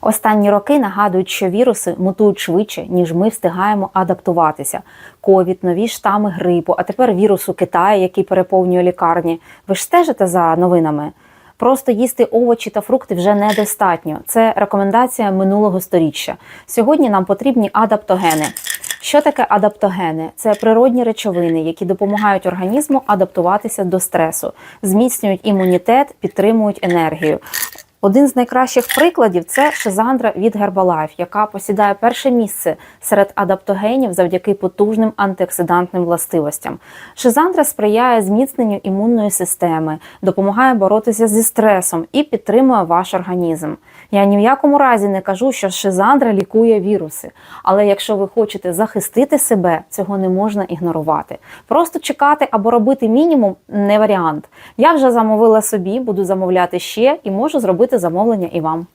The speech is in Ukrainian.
Останні роки нагадують, що віруси мутують швидше, ніж ми встигаємо адаптуватися. Ковід, нові штами грипу, а тепер вірус у Китаї, який переповнює лікарні. Ви ж стежите за новинами? Просто їсти овочі та фрукти вже недостатньо. Це рекомендація минулого сторіччя. Сьогодні нам потрібні адаптогени. Що таке адаптогени? Це природні речовини, які допомагають організму адаптуватися до стресу, зміцнюють імунітет, підтримують енергію. Один з найкращих прикладів це шизандра від Herbalife, яка посідає перше місце серед адаптогенів завдяки потужним антиоксидантним властивостям. Шизандра сприяє зміцненню імунної системи, допомагає боротися зі стресом і підтримує ваш організм. Я ні в якому разі не кажу, що шизандра лікує віруси. Але якщо ви хочете захистити себе, цього не можна ігнорувати. Просто чекати або робити мінімум не варіант. Я вже замовила собі, буду замовляти ще і можу зробити замовлення і вам.